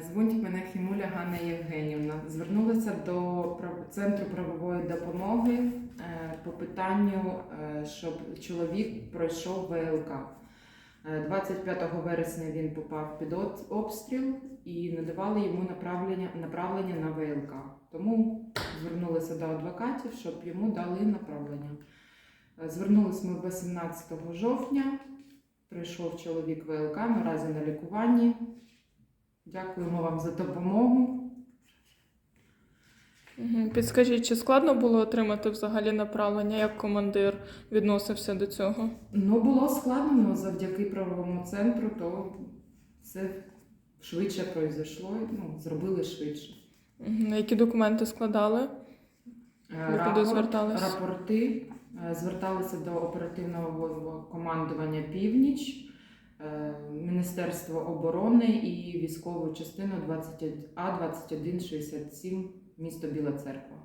Звуть мене Хімуля Ганна Євгенівна. Звернулася до центру правової допомоги е, по питанню, е, щоб чоловік пройшов ВЛК. Е, 25 вересня він попав під обстріл і надавали йому направлення, направлення на ВЛК. Тому звернулися до адвокатів, щоб йому дали направлення. Е, Звернулись ми 18 жовтня. Прийшов чоловік ВЛК, наразі на лікуванні. Дякуємо вам за допомогу. Підскажіть, чи складно було отримати взагалі направлення, як командир відносився до цього? Ну, було складно, але завдяки правовому центру, то все швидше пройшло, ну, зробили швидше. Які документи складали? Е, куди звертались? Рапорти е, зверталися до оперативного командування Північ, Міністерство оборони і військову частину 21 А2167, місто Біла Церква.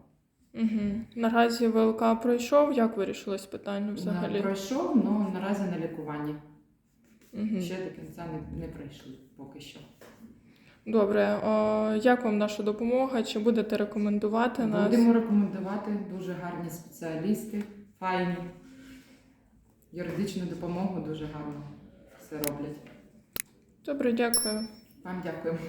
Угу. Наразі ВЛК пройшов. Як вирішилось питання Не взагалі? Пройшов, але наразі на лікуванні. Угу. Ще до кінця не, не пройшли поки що. Добре, О, як вам наша допомога? Чи будете рекомендувати нас? Будемо рекомендувати дуже гарні спеціалісти, файні. Юридичну допомогу дуже гарно все роблять. Добре, дякую. Вам дякую.